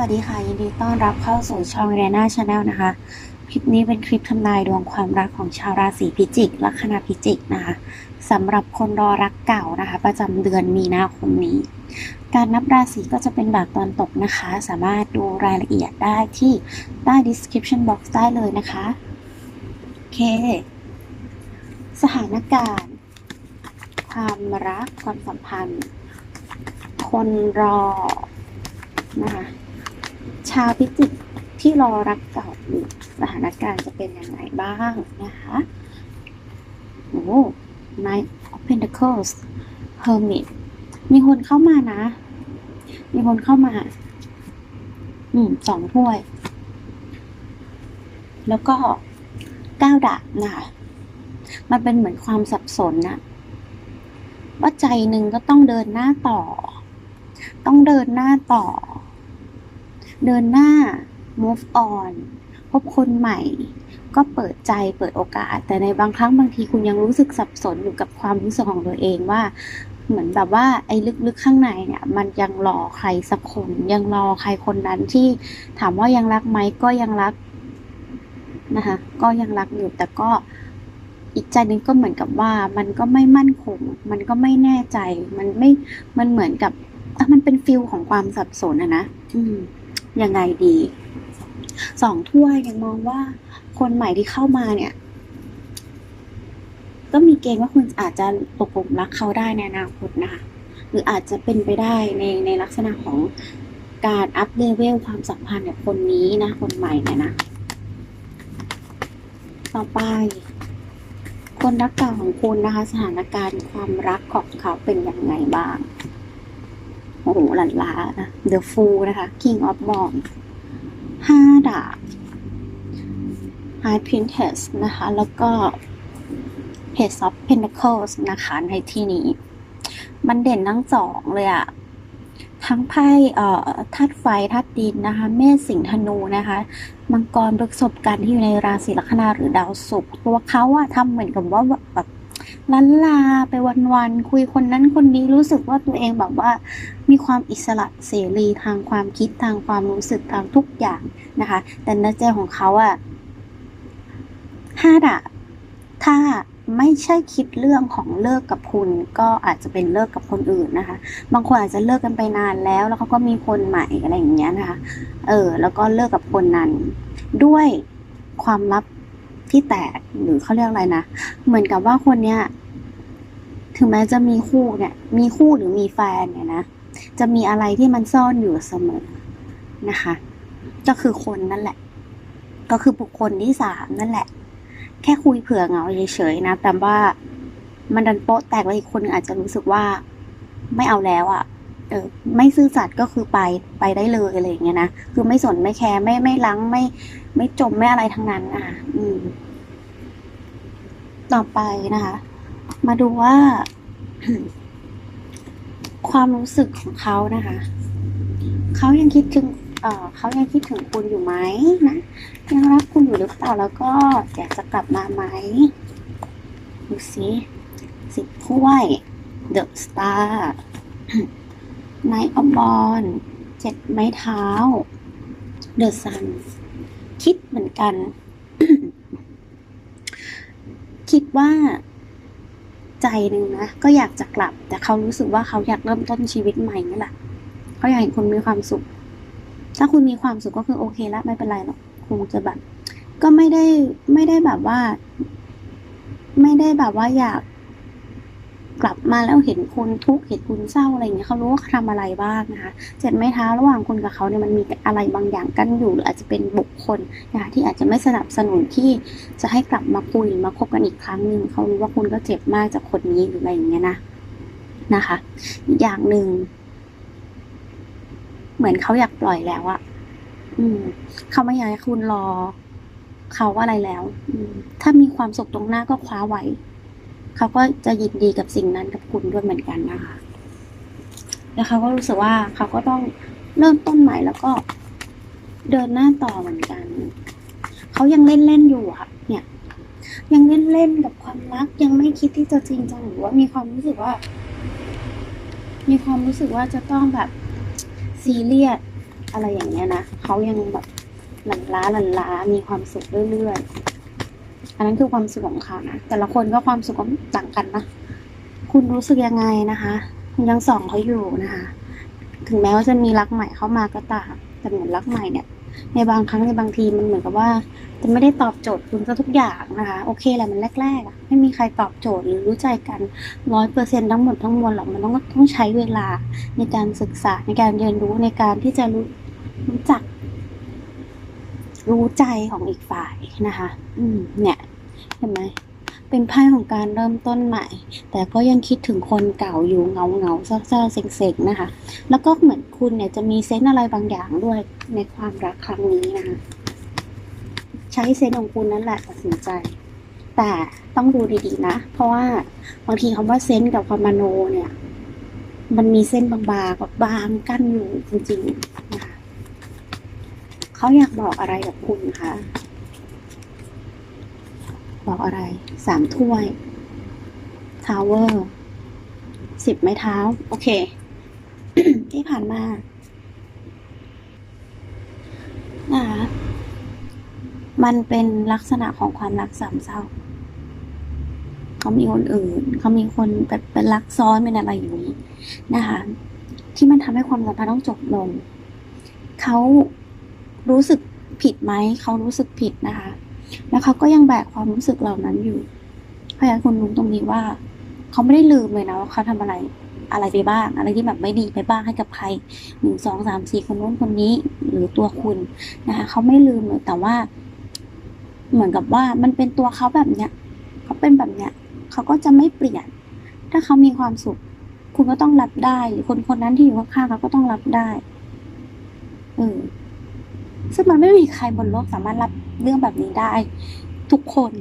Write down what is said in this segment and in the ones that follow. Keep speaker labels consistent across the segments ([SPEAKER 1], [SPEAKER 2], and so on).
[SPEAKER 1] วัสดีค่ะ ยินดีต้อนรับเข้าสู่ช่องเรน่าชาแนลนะคะ คลิปนี้เป็นคลิปทำนายดวงความรักของชาวราศีพิจิก ลัคนาพิจิกนะคะสำหรับคนรอรักเก่านะคะ ประจำเดือนมีนาคมนี้ การนับราศีก็จะเป็นแบบตอนตกนะคะ สามารถดูรายละเอียดได้ที่ใต้ description box ได้เลยนะคะโอเค สถานการณ์ ความรักความสัมพันธ์ คนรอนะคะ ชาวพิจิกที่รอรักเก่าอยู่สถานการณ์จะเป็นยังไงบ้างนะคะโอ้ Knight of Pentacles Hermit มีคนเข้ามานะ มีคนเข้ามา อืมสองถ้วย แล้วก็เก้าดาบนะคะมันเป็นเหมือนความสับสนนะว่าใจหนึ่งก็ต้องเดินหน้าต่อ ต้องเดินหน้าต่อ เดินหน้า move on พบคนใหม่ ก็เปิดใจเปิดโอกาส แต่ในบางครั้งบางทีคุณยังรู้สึกสับสนอยู่กับความรู้สึกของตัวเองว่า เหมือนแบบว่าไอ้ลึกๆข้างในเนี่ย มันยังรอใครสักคน ยังรอใครคนนั้นที่ถามว่ายังรักไหมก็ยังรักนะคะก็ยังรักอยู่แต่ก็อีกใจนึงก็เหมือนกับว่ามันก็ไม่มั่นคง มันก็ไม่แน่ใจ มันไม่ มันเหมือนกับมันเป็นฟิลของความสับสนอะนะ อืม ยังไงดีสองถ้วยยังมองว่าคนใหม่ที่เข้ามาเนี่ย ก็มีเกณฑ์ว่าคุณอาจจะตกหลุมรักเขาได้ในอนาคตนะคะหรืออาจจะเป็นไปได้ในในลักษณะของการอัพเลเวลความสัมพันธ์กับคนนี้นะ คนใหม่เนี่ยนะ ต่อไป คนรักเก่าของคุณนะคะ สถานการณ์ความรักของเขาเป็นยังไงบ้าง โอ้โหหลันล้านะ The Fool นะคะ King of Wands ห้าดาบ High Princess นะคะ แล้วก็ Page of Pentacles นะคะ ในที่นี้ มันเด่นทั้งสองเลยอะทั้งไพ่เอ่อธาตุไฟธาตุดินนะคะ เมษสิงห์ธนูนะคะ มังกรประสบการณ์ที่อยู่ในราศีลัคนาหรือดาวศุกร์ตัวเขาอะทำเหมือนกับว่าแบบ ลันลาไปวันๆคุยคนนั้นคนนี้รู้สึกว่าตัวเองแบบว่า มีความอิสระเสรีทางความคิดทางความรู้สึกทางทุกอย่างนะคะ แต่ในใจของเขาอะห้าดาบถ้าไม่ใช่คิดเรื่องของเลิกกับคุณ ก็อาจจะเป็นเลิกกับคนอื่นนะคะ บางคนอาจจะเลิกกันไปนานแล้ว แล้วเขาก็มีคนใหม่อะไรอย่างเงี้ยนะคะ เออ แล้วก็เลิกกับคนนั้น ด้วยความลับ ที่แตกหรือเขาเรียกอะไรนะ เหมือนกับว่าคนเนี้ยถึงแม้จะมีคู่เนี่ย มีคู่หรือมีแฟนเนี่ยนะ จะมีอะไรที่มันซ่อนอยู่เสมอนะคะ ก็คือคนนั่นแหละ ก็คือบุคคลที่สามนั่นแหละ แค่คุยเผื่อเงาเฉยๆนะ แต่ว่ามันดันโป๊ะแตกแล้วอีกคนนึงอาจจะรู้สึกว่าไม่เอาแล้วอะ่ะ เออไม่ซื่อสัตย์ก็คือไปไปได้เลยอะไรอย่างเงี้ยนะคือไม่สนไม่แคร์ไม่ไม่ลังไม่ ไม่จมไม่อะไรทั้งนั้น อะ อืม ต่อไปนะคะ มาดูว่า ความรู้สึกของเขานะคะเขายังคิดถึงเออเขายังคิดถึงคุณอยู่ไหมนะยังรักคุณอยู่หรือเปล่าแล้วก็อยากจะกลับมาไหมดูสิสิบถ้วย The Star Knight of b a l เจ็ดไม้เท้า The Sun คิดเหมือนกัน คิดว่า ใจหนึ่งนะ ก็อยากจะกลับ แต่เขารู้สึกว่าเขาอยากเริ่มต้นชีวิตใหม่นี่แหละเขาอยากเห็นคุณมีความสุข ถ้าคุณมีความสุขก็คือโอเคแล้วไม่เป็นไรหรอกคงจะแบบ ก็ไม่ได้ไม่ได้แบบว่า ไม่ได้แบบว่าอยาก กลับมาแล้วเห็นคุณทุกข์เห็นคุณเศร้าอะไรอย่างเงี้ยเขารู้ว่าเขาทำอะไรบ้างนะคะเจ็ดไม้เท้าระหว่างคุณกับเขาเนี่ยมันมีอะไรบางอย่างกั้นอยู่หรืออาจจะเป็นบุคคลนะคะที่อาจจะไม่สนับสนุนที่จะให้กลับมาคุยมาคบกันอีกครั้งหนึ่งเขารู้ว่าคุณก็เจ็บมากจากคนนี้หรืออะไรอย่างเงี้ยนะนะคะอีกอย่างหนึ่งเหมือนเขาอยากปล่อยแล้วอะอืมเขาไม่อยากให้คุณรอเขาอะไรแล้ว ถ้ามีความสุขตรงหน้าก็คว้าไว้ เขาก็จะยินดีกับสิ่งนั้นกับคุณด้วยเหมือนกันนะคะ แล้วเขาก็รู้สึกว่าเขาก็ต้องเริ่มต้นใหม่แล้วก็เดินหน้าต่อเหมือนกัน เขายังเล่นเล่นๆอยู่อะเนี่ย ยังเล่นเล่นๆกับความรักยังไม่คิดที่จะจริงจังหรือว่ามีความรู้สึกว่า มีความรู้สึกว่าจะต้องแบบซีเรียสอะไรอย่างเงี้ยนะเขายังแบบหลั่นล้าหลั่นล้ามีความสุขเรื่อยๆ อันนั้นคือความสุขของเขานะแต่ละคนก็ความสุขก็ต่างกันนะคุณรู้สึกยังไงนะคะ คุณยังส่องเขาอยู่นะคะ ถึงแม้ว่าจะมีรักใหม่เข้ามาก็ตามแต่เหมือนรักใหม่เนี่ย ในบางครั้งในบางทีมันเหมือนกับว่า จะไม่ได้ตอบโจทย์คุณซะทุกอย่างนะคะ โอเคแหละมันแรกๆอะไม่มีใครตอบโจทย์หรือรู้ใจกันร้อยเปอร์เซ็นทั้งหมดทั้งมวลหรอกมันต้องต้องใช้เวลาในการศึกษาในการเรียนรู้ในการที่จะรู้รู้จักรู้ใจของอีกฝ่ายนะคะ อืม เนี่ย เห็นไหมเป็นไพ่ของการเริ่มต้นใหม่ แต่ก็ยังคิดถึงคนเก่าอยู่เงาเงาเศร้าๆเซ็งๆนะคะ แล้วก็เหมือนคุณเนี่ยจะมีเซนอะไรบางอย่างด้วยในความรักครั้งนี้นะคะใช้เซนของคุณนั่นแหละตัดสินใจ แต่ต้องดูดีๆนะ เพราะว่าบางทีคำว่าเซนกับความมโนเนี่ย มันมีเส้นบางๆแบบบางกั้นอยู่จริงๆนะคะเขาอยากบอกอะไรกับคุณคะ บอกอะไรสามถ้วย ทาวเวอร์สิบไม้เท้า โอเค ที่ผ่านมานะคะมันเป็นลักษณะของความรักสามเศร้า เขามีคนอื่น เขามีคนแบบเป็นรักซ้อนเป็นอะไรอย่างนี้นะคะ ที่มันทำให้ความสัมพันธ์ต้องจบลง เขารู้สึกผิดไหม เขารู้สึกผิดนะคะ แล้วเขาก็ยังแบกความรู้สึกเหล่านั้นอยู่เพราะฉะนั้นคุณรู้ตรงนี้ว่า เขาไม่ได้ลืมเลยนะว่าเขาทำอะไรอะไรไปบ้าง อะไรที่แบบไม่ดีไปบ้างให้กับใครหนึ่งสองสามสี่คนนู้นคนนี้ หรือตัวคุณนะคะเขาไม่ลืมเลยแต่ว่า เหมือนกับว่ามันเป็นตัวเขาแบบเนี้ยเขาเป็นแบบเนี้ยเขาก็จะไม่เปลี่ยน ถ้าเขามีความสุข คุณก็ต้องรับได้ หรือคนคนนั้นที่อยู่ข้างๆเขาก็ต้องรับได้เออซึ่งมันไม่มีใครบนโลกสามารถรับ เรื่องแบบนี้ได้ทุกคน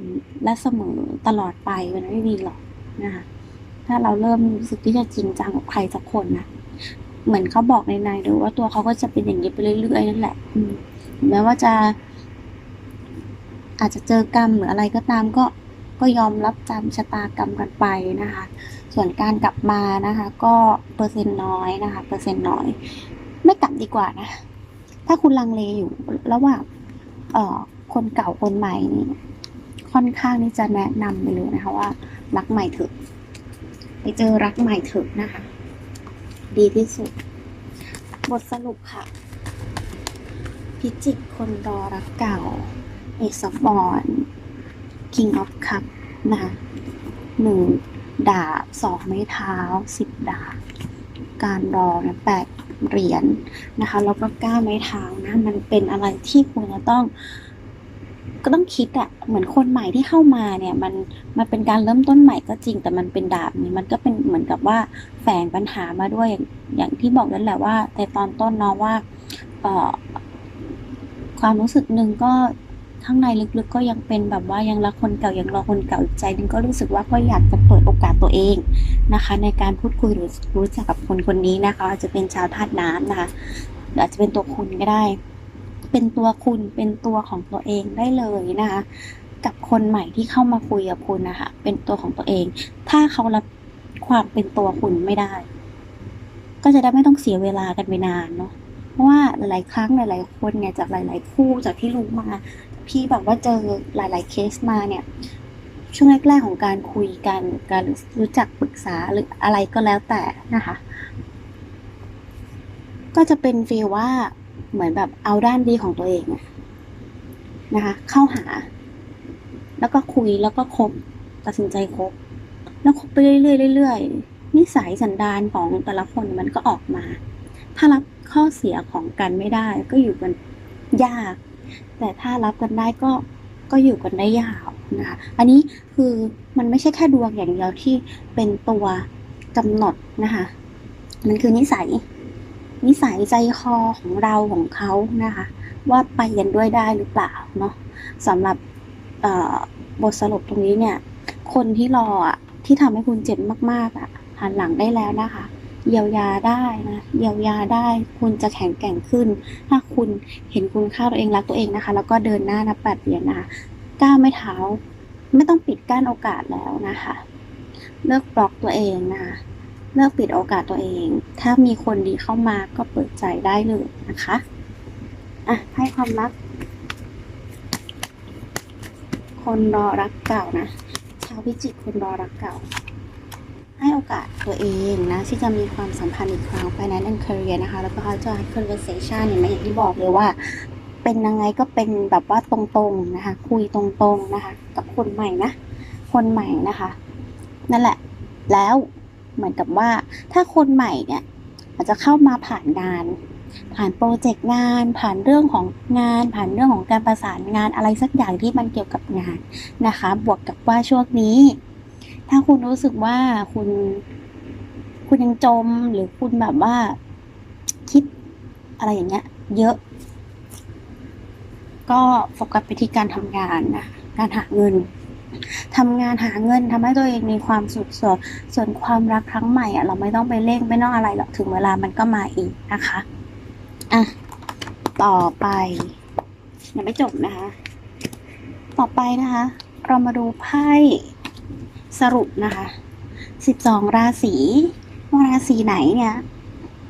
[SPEAKER 1] และเสมอตลอดไปมันไม่มีหรอกนะคะถ้าเราเริ่มรู้สึกที่จะจริงจังกับใครสักคนนะเหมือนเขาบอกในในๆหรือว่าตัวเขาก็จะเป็นอย่างนี้ไปเรื่อยๆนั่นแหละ อืมแม้ว่าจะ อาจจะเจอกรรมหรืออะไรก็ตามก็ก็ยอมรับกรรมชะตากรรมกันไปนะคะ ส่วนการกลับมานะคะ ก็เปอร์เซ็นต์น้อยนะคะ เปอร์เซ็นต์น้อย ไม่กลับดีกว่านะ ถ้าคุณลังเลอยู่ระหว่างเอ่อ คนเก่าคนใหม่นี่ค่อนข้างที่จะแนะนำไปเลยนะคะว่า รักใหม่เถอะไปเจอรักใหม่เถอะนะคะ ดีที่สุด บทสรุปค่ะ พิจิกคนรอรักเก่าเอซอฟบอล King of Cup นะคะหนึ่งดาบสองไม้เท้าสิบดาบการรอนะแปดเหรียญนะคะแล้วก็เก้าไม้เท้านะ มันเป็นอะไรที่คุณจะต้อง ก็ต้องคิดอะเหมือนคนใหม่ที่เข้ามาเนี่ยมันมันเป็นการเริ่มต้นใหม่ก็จริง แต่มันเป็นดาบนี่มันก็เป็นเหมือนกับว่าแฝงปัญหามาด้วยอย่างอย่างที่บอกนั่นแหละว่าในตอนต้นเนาะว่าเอ่อความรู้สึกหนึ่งก็ข้างในลึกๆก็ยังเป็นแบบว่ายังรักคนเก่ายังรอคนเก่าอีกใจนึงก็รู้สึกว่าก็อยากจะเปิดโอกาสตัวเองนะคะ ในการพูดคุยหรือรู้จักกับคนคนนี้นะคะอาจจะเป็นชาวธาตุน้ำนะคะอาจจะเป็นตัวคุณก็ได้ เป็นตัวคุณเป็นตัวของตัวเองได้เลยนะคะกับคนใหม่ที่เข้ามาคุยกับคุณนะคะเป็นตัวของตัวเอง ถ้าเขารับความเป็นตัวคุณไม่ได้ ก็จะได้ไม่ต้องเสียเวลากันไปนานเนาะเพราะว่าหลาย ๆ ครั้งหลาย ๆ คนเนี่ยจากหลาย ๆ คู่จากที่รู้มาพี่แบบว่าเจอหลาย ๆ เคสมาเนี่ย ช่วงแรก ๆ ของการคุยกันการรู้จักปรึกษาหรืออะไรก็แล้วแต่นะคะ ก็จะเป็นฟีลว่า เหมือนแบบเอาด้านดีของตัวเองอะนะคะ เข้าหา แล้วก็คุยแล้วก็คบตัดสินใจคบแล้วคบไปเรื่อยๆเรื่อยๆนิสัยสันดานของแต่ละคนมันก็ออกมา ถ้ารับข้อเสียของกันไม่ได้ ก็อยู่กันยาก แต่ถ้ารับกันได้ก็ก็อยู่กันได้ยาวนะคะอันนี้คือมันไม่ใช่แค่ดวงอย่างเดียวที่เป็นตัวกำหนดนะคะ มันคือนิสัย นิสัยใจคอของเราของเขานะคะ ว่าไปกันด้วยได้หรือเปล่าเนาะสำหรับบทสรุปตรงนี้เนี่ย คนที่รออะที่ทำให้คุณเจ็บมาก ๆอะหันหลังได้แล้วนะคะเยียวยาได้นะเยียวยาได้คุณจะแข็งแกร่งขึ้น ถ้าคุณเห็นคุณค่าตัวเองรักตัวเองนะคะ แล้วก็เดินหน้านับแปดเหรียนะคะก้าวไม่เท้า ไม่ต้องปิดกั้นโอกาสแล้วนะคะ เลิกบล็อกตัวเองนะคะเลิกปิดโอกาสตัวเองถ้ามีคนดีเข้ามาก็เปิดใจได้เลยนะคะอะให้ความรัก คนรอรักเก่านะชาวพิจิกคนรอรักเก่า ให้โอกาสตัวเองนะ ที่จะมีความสัมพันธ์อีกครั้ง Finance and Career นะคะ แล้วก็ Joy Conversation เนี่ยมาอย่างที่บอกเลยว่า เป็นยังไงก็เป็นแบบว่าตรงๆนะคะ คุยตรงๆนะคะ กับคนใหม่นะ คนใหม่นะคะ นั่นแหละ แล้ว เหมือนกับว่าถ้าคนใหม่เนี่ยอาจจะเข้ามาผ่านงาน ผ่านโปรเจกต์งาน ผ่านเรื่องของงาน ผ่านเรื่องของการประสานงานอะไรสักอย่างที่มันเกี่ยวกับงานนะคะ บวกกับว่าช่วงนี้ ถ้าคุณรู้สึกว่าคุณ คุณยังจมหรือคุณแบบว่าคิดอะไรอย่างเงี้ย เยอะ ก็โฟกัสไปที่การทำงานนะการหาเงิน ทำงานหาเงินทำให้ตัวเองมีความสุขส่วนส่วนความรักครั้งใหม่อะเราไม่ต้องไปเร่งไม่ต้องอะไรหรอกถึงเวลามันก็มาเองนะคะอะต่อไปยังไม่จบนะคะ ต่อไปนะคะ เรามาดูไพ่สรุปนะคะสิบสองราศีว่าราศีไหนเนี่ย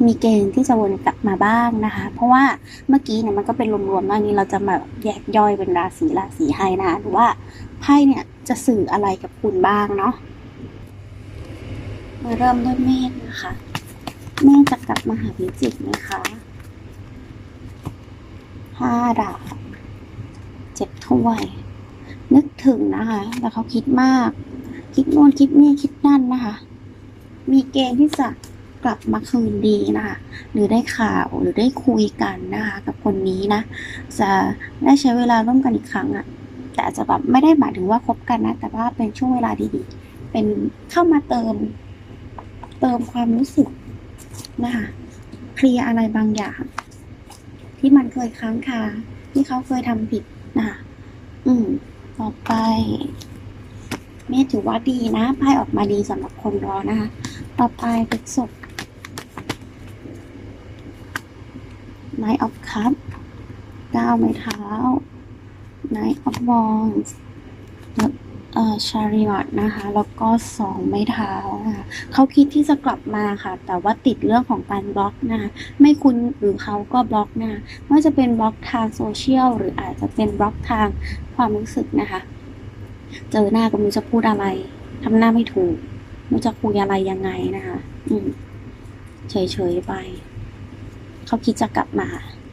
[SPEAKER 1] มีเกณฑ์ที่จะวนกลับมาบ้างนะคะ เพราะว่าเมื่อกี้เนี่ยมันก็เป็นรวมๆแล้วนี้เราจะมาแยกย่อยเป็นราศีราศีให้นะหรือว่าไพ่เนี่ยจะสื่ออะไรกับคุณบ้างเนาะมาเริ่มด้วยเมษนะคะเมษจะกลับมาหาพิจิกไหมคะห้าดาบเจ็ดถ้วย นึกถึงนะคะแต่เขาคิดมาก คิดโน่นคิดนี่คิดนั่นนะคะ มีเกณฑ์ที่จะ กลับมาคืนดีนะคะ หรือได้ข่าวหรือได้คุยกันนะคะ กับคนนี้นะ จะได้ใช้เวลาร่วมกันอีกครั้งอะแต่อาจจะแบบไม่ได้หมายถึงว่าคบกันนะ แต่ว่าเป็นช่วงเวลาดีๆ เป็นเข้ามาเติม เติมความรู้สึกนะคะเคลียร์อะไรบางอย่าง ที่มันเคยค้างคาที่เขาเคยทำผิดนะคะอืม ต่อไปเมธถือว่าดีนะไพ่ออกมาดีสำหรับคนรอนะคะ ต่อไปเป็นศพ Knight of Cup เก้าไม้เท้า Knight of Wands เอ่อ Chariot นะคะ แล้วก็สองไม้เท้านะคะเขาคิดที่จะกลับมาค่ะ แต่ว่าติดเรื่องของการบล็อกนะคะไม่คุณหรือเขาก็บล็อกนะคะไม่ว่าจะเป็นบล็อกทางโซเชียลหรืออาจจะเป็นบล็อกทางความรู้สึกนะคะ เจอหน้าก็ไม่รู้จะพูดอะไรทำหน้าไม่ถูกไม่รู้จะคุยอะไรยังไงนะคะ อืมเฉยๆไป เขาคิดจะกลับมา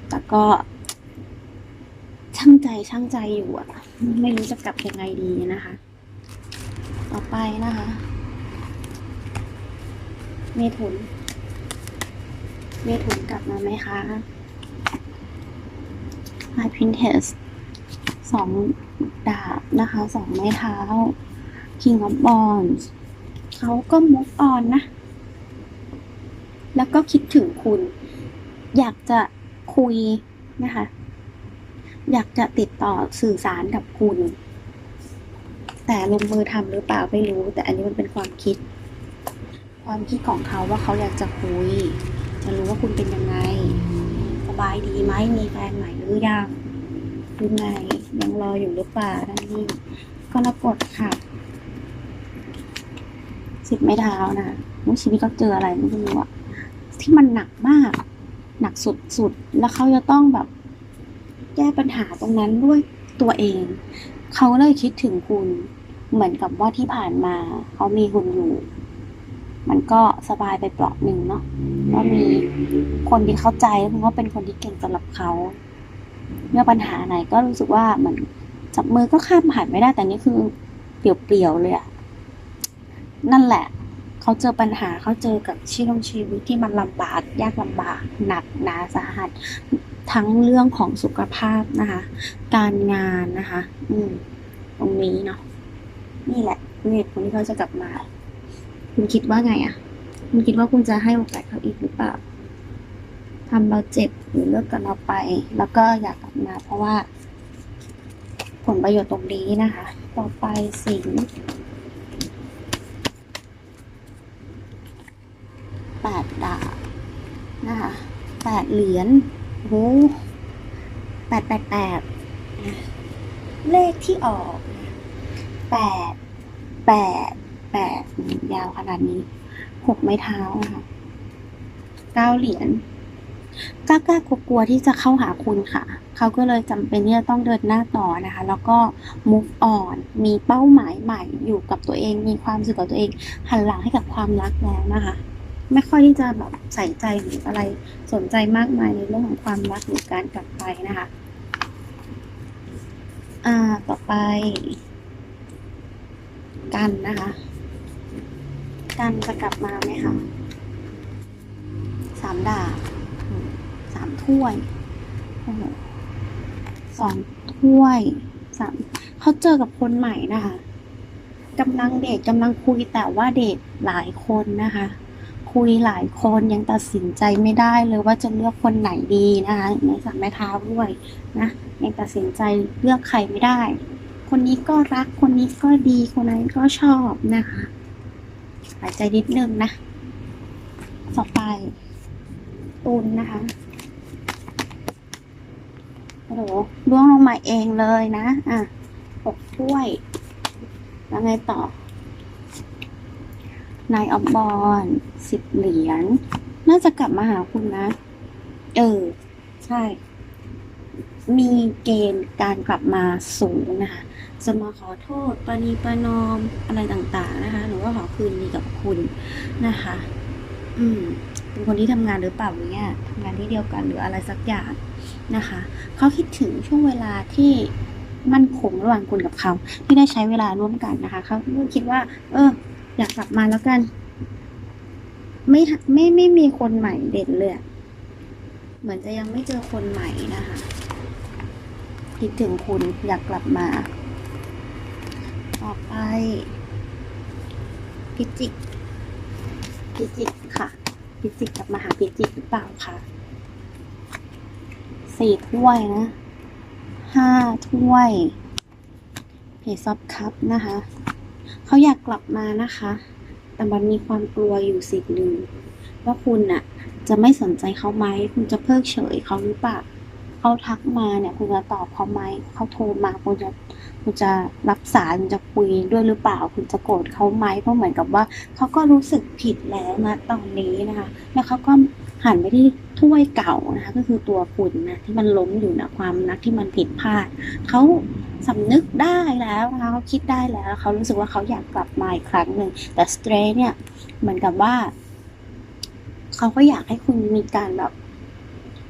[SPEAKER 1] แต่ก็ ช่างใจช่างใจอยู่อะไม่รู้จะกลับยังไงดีนะคะ ต่อไปนะคะ เมถุน เมถุนกลับมาไหมคะ High Princess สองดาบนะคะสองไม้เท้า King of Wands เขาก็ move on นะ แล้วก็คิดถึงคุณ อยากจะคุยนะคะ อยากจะติดต่อสื่อสารกับคุณ แต่ลงมือทำหรือเปล่าไม่รู้ แต่อันนี้มันเป็นความคิด ความคิดของเขาว่าเขาอยากจะคุย จะรู้ว่าคุณเป็นยังไง สบายดีไหมมีแฟนใหม่หรือยังหรือไงยังรออยู่หรือเปล่านั่นนี่ก็รกฎค่ะสิบไม่เท้านะว่าชีวิตเขาเจออะไรไม่รู้อะที่มันหนักมาก หนักสุดๆ แล้วเขาจะต้องแบบแก้ปัญหาตรงนั้นด้วยตัวเอง เขาเลยคิดถึงคุณ เหมือนกับว่าที่ผ่านมา เขามีคุณอยู่ มันก็สบายไปเปลาะหนึ่งเนาะว่ามีคนที่เข้าใจแล้วก็เป็นคนที่เก่งสำหรับเขาเมื่อปัญหาไหนก็รู้สึกว่าเหมือนจับมือก็ข้ามผ่านไม่ได้แต่นี่คือเปลี่ยวๆเลยอะนั่นแหละ เขาเจอปัญหาเขาเจอกับชีวิตชีวิตที่มันลำบากยากลำบากหนักหนาสาหัส ทั้งเรื่องของสุขภาพนะคะ การงานนะคะ อืม ตรงนี้เนาะนี่แหละคือเหตุผลที่เขาจะกลับมา คุณคิดว่าไงอะคุณคิดว่าคุณจะให้โอกาสเขาอีกหรือเปล่าทำเราเจ็บหรือเลิกกับเราไป แล้วก็อยากกลับมา เพราะว่า ผลประโยชน์ตรงนี้นะคะ ต่อไปสิงห์แปดดาบนะคะแป ดเหรียญโอ้โหแปดแปดแปดเลขที่ออกแปดแปดแปดยาวขนาดนี้หกไม้เท้านะคะเก้าเหรียญกล้ากลัวกลัวที่จะเข้าหาคุณค่ะ เขาก็เลยจำเป็นที่จะต้องเดินหน้าต่อนะคะ แล้วก็ move on มีเป้าหมายใหม่อยู่กับตัวเอง มีความสุขกับตัวเอง หันหลังให้กับความรักแล้วนะคะ ไม่ค่อยที่จะแบบใส่ใจหรืออะไรสนใจมากมายในเรื่องของความรักหรือการกลับไปนะคะอ่าต่อไป กันนะคะ กันจะกลับมาไหมคะสามดาบสามถ้วยสองถ้วยสามเขาเจอกับคนใหม่นะคะกำลังเดทกำลังคุยแต่ว่าเดทหลายคนนะคะ คุยหลายคนยังตัดสินใจไม่ได้เลยว่าจะเลือกคนไหนดีนะคะในสามแม่เท้าด้วยนะยังตัดสินใจเลือกใครไม่ได้ คนนี้ก็รักคนนี้ก็ดีคนนั้นก็ชอบนะคะหายใจนิดนึงนะต่อไปตุนนะคะโอ้โหร่วงลงมาเองเลยนะ อะหกถ้วย แล้วไงต่อนายออบบอล สิบเหรียญน่าจะกลับมาหาคุณนะ เออ ใช่ มีเกณฑ์การกลับมาสูงนะคะจะมาขอโทษปณีประนอมอะไรต่างๆนะคะ หรือว่าขอคืนดีกับคุณนะคะ อืม เป็นคนที่ทำงานหรือเปล่าเนี่ยทำงานที่เดียวกันหรืออะไรสักอย่างนะคะ เขาคิดถึงช่วงเวลาที่มั่นคงระหว่างคุณกับเขา ที่ได้ใช้เวลาร่วมกันนะคะ เขาคิดว่า เออ อยากกลับมาแล้วกัน ไม่ไม่ไม่มีคนใหม่เด่นเลยเหมือนจะยังไม่เจอคนใหม่นะคะคิดถึงคุณอยากกลับมา ต่อไป พิจิก พิจิกค่ะ พิจิกกลับมาหาพิจิกหรือเปล่าคะสี่ถ้วยนะห้าถ้วยเพซอฟคัพนะคะ เขาอยากกลับมานะคะ แต่มันมีความกลัวอยู่สิ่งหนึ่งว่าคุณน่ะ จะไม่สนใจเขาไหม คุณจะเพิกเฉยเขาหรือเปล่าเขาทักมาเนี่ย คุณจะตอบเขาไหมเขาโทรมาคุณจะคุณจะรับสายคุณจะคุยด้วยหรือเปล่า คุณจะโกรธเขาไหมเพราะเหมือนกับว่าเขาก็รู้สึกผิดแล้วนะตอนนี้นะคะ แล้วเขาก็หันไปที่ถ้วยเก่านะคะ ก็คือตัวคุณนะที่มันล้มอยู่นะความรักที่มันผิดพลาดเขา สำนึกได้แล้วนะคะเขาคิดได้แล้วเขารู้สึกว่าเขาอยากกลับมาอีกครั้งหนึ่งแต่สเตรเนี่ยเหมือนกับว่าเขาก็อยากให้คุณมีการแบบ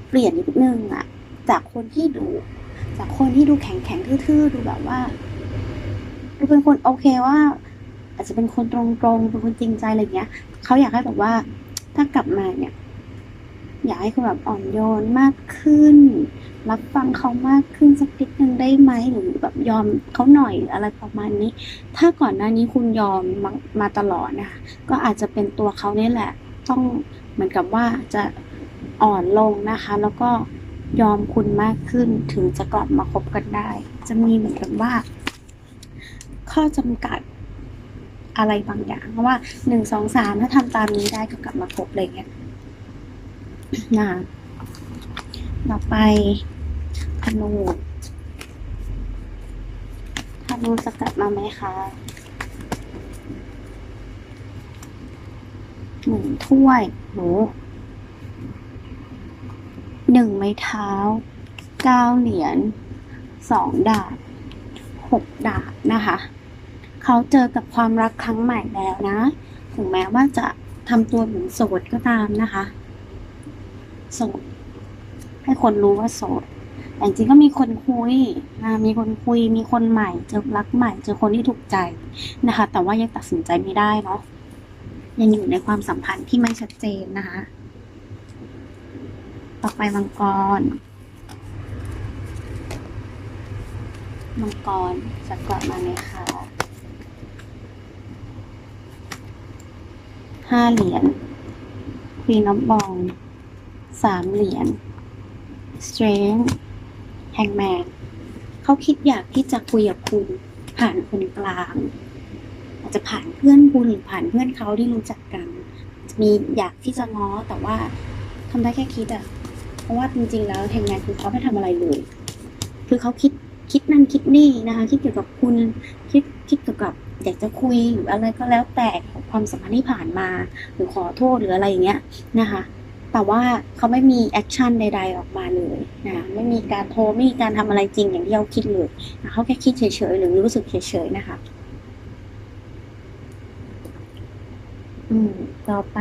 [SPEAKER 1] เปลี่ยนนิดนึงอะจากคนที่ดู จากคนที่ดูแข็งแข็งทื่อๆดูแบบว่าดูเป็นคนโอเคว่า อาจจะเป็นคนตรงๆเป็นคนจริงใจอะไรเงี้ยเขาอยากให้แบบว่าถ้ากลับมาเนี่ย อยากให้คุณแบบอ่อนโยนมากขึ้น รับฟังเขามากขึ้นสักนิดนึงได้ไหมหรือแบบยอมเขาหน่อยอะไรประมาณนี้ ถ้าก่อนหน้านี้คุณยอมมามาตลอดนะคะก็อาจจะเป็นตัวเขาเนี่ยแหละ ต้องเหมือนกับว่าจะอ่อนลงนะคะ แล้วก็ยอมคุณมากขึ้นถึงจะกลับมาคบกันได้ จะมีเหมือนกับว่า ข้อจำกัดอะไรบางอย่างเพราะว่าหนึ่งสองสามถ้าทำตามนี้ได้ก็กลับมาคบอะไรเงี้ยนะคะต่อไป ธนูธนูจะกลับมาไหมคะหนึ่งถ้วยโหหนึ่งไม้เท้าเก้าเหรียญสองดาบหกดาบนะคะ เขาเจอกับความรักครั้งใหม่แล้วนะ ถึงแม้ว่าจะทำตัวเหมือนโสดก็ตามนะคะ โสด ให้คนรู้ว่าโสด แต่จริงก็มีคนคุยนะมีคนคุย มีคนใหม่ เจอรักใหม่ เจอคนที่ถูกใจนะคะ แต่ว่ายังตัดสินใจไม่ได้เนาะ ยังอยู่ในความสัมพันธ์ที่ไม่ชัดเจนนะคะ ต่อไปมังกร มังกรจะกลับมาไหมคะห้าเหรียญควีนอ f บอลสามเหรียญ strength hangman เขาคิดอยากที่จะคุยกับคุณผ่านคนกลาง อาจจะผ่านเพื่อนคุณหรือผ่านเพื่อนเขาที่รู้จักกัน มีอยากที่จะง้อแต่ว่าทำได้แค่คิดอะเพราะว่าจริง ๆ แล้วแฮงแมนคือเขาไม่ทำอะไรเลย คือเขาคิดคิดนั่นคิดนี่นะคะคิดเกี่ยวกับคุณคิดคิดเกี่ยวกับอยากจะคุยหรืออะไรก็แล้วแต่ความสัมพันธ์ที่ผ่านมา หรือขอโทษหรืออะไรอย่างเงี้ยนะคะ แต่ว่าเขาไม่มีแอคชั่นใด ๆ ออกมาเลยนะไม่มีการโทรไม่มีการทำอะไรจริงอย่างที่เขาคิดเลยนะเขาแค่คิดเฉยๆหรือรู้สึกเฉยๆนะคะอืมต่อไป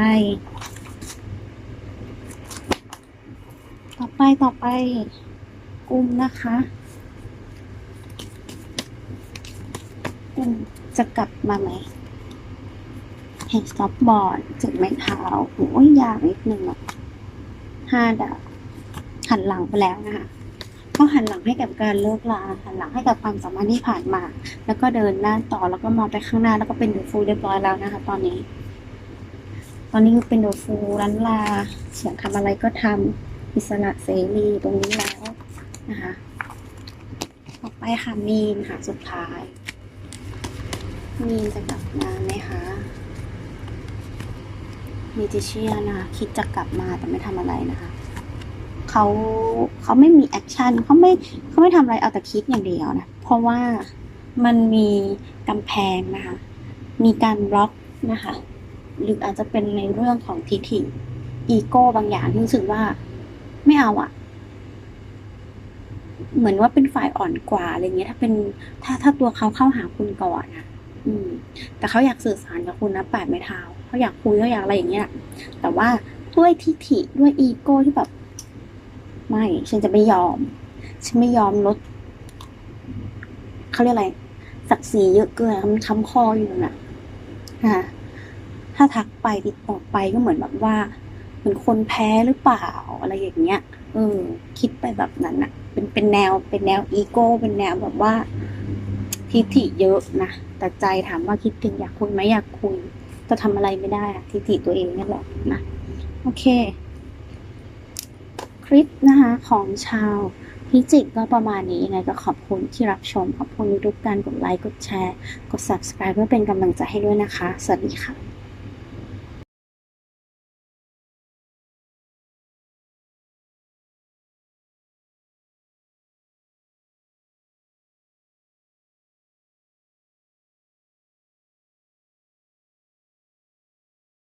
[SPEAKER 1] ต่อไปต่อไปกลุ่มนะคะกลุ่มจะกลับมาไหมเห็นซอฟบอร์ดถึงไม้เท้าโอ้ยยากนิดนึงอะ ห้าดาวหันหลังไปแล้วนะคะเขาหันหลังให้กับการเลิกลาหันหลังให้กับความสัมพันธ์ที่ผ่านมา แล้วก็เดินหน้าต่อแล้วก็มองไปข้างหน้าแล้วก็เป็นดอะฟูลเรียบร้อยแล้วนะคะ ตอนนี้ ตอนนี้เป็นดอะฟูลันลาเสียงทำอะไรก็ทำอิสระเสรีตรงนี้แล้วนะคะต่อไปค่ะมีนค่ะสุดท้าย มีนจะกลับมาไหมคะ มีจิเชียนะคะคิดจะกลับมาแต่ไม่ทำอะไรนะคะเขาเขาไม่มีแอคชั่นเขาไม่เขาไม่ทำอะไรเอาแต่คิดอย่างเดียวนะเพราะว่ามันมีกำแพงนะคะมีการบล็อกนะคะหรืออาจจะเป็นในเรื่องของทิฐิอีโก้บางอย่างรู้สึกว่าไม่เอาอะเหมือนว่าเป็นฝ่ายอ่อนกว่าอะไรเงี้ย ถ้าเป็นถ้าถ้าตัวเขาเข้าหาคุณก่อนอะอืม แต่เขาอยากสื่อสารกับคุณนะแปดไม้เท้า เขาอยากคุยเขาอยากอะไรอย่างเงี้ยแต่ว่าด้วยทิฐิด้วยอีโก้ที่แบบ ไม่ฉันจะไม่ยอม ฉันไม่ยอมลดเขาเรียกอะไรศักดิ์ศรีเยอะเกินอะมันค้ำคออยู่น่ะอ่าถ้าทักไปติดต่อไปก็เหมือนแบบว่าเหมือนคนแพ้หรือเปล่าอะไรอย่างเงี้ยเออ คิดไปแบบนั้นอะเป็นเป็นแนวเป็นแนวอีโก้เป็นแนวแบบว่าทิฐิเยอะนะแต่ใจถามว่าคิดถึงอยากคุยไหมอยากคุย ก็ทำอะไรไม่ได้อะทิฐิตัวเองนี่แหละนะโอเค คลิปนะคะของชาวพิจิกก็ประมาณนี้ยังไงก็ขอบคุณที่รับชม ขอบคุณทุกการกดไลค์ กดแชร์ กด subscribe เพื่อเป็นกำลังใจให้ด้วยนะคะ สวัสดีค่ะ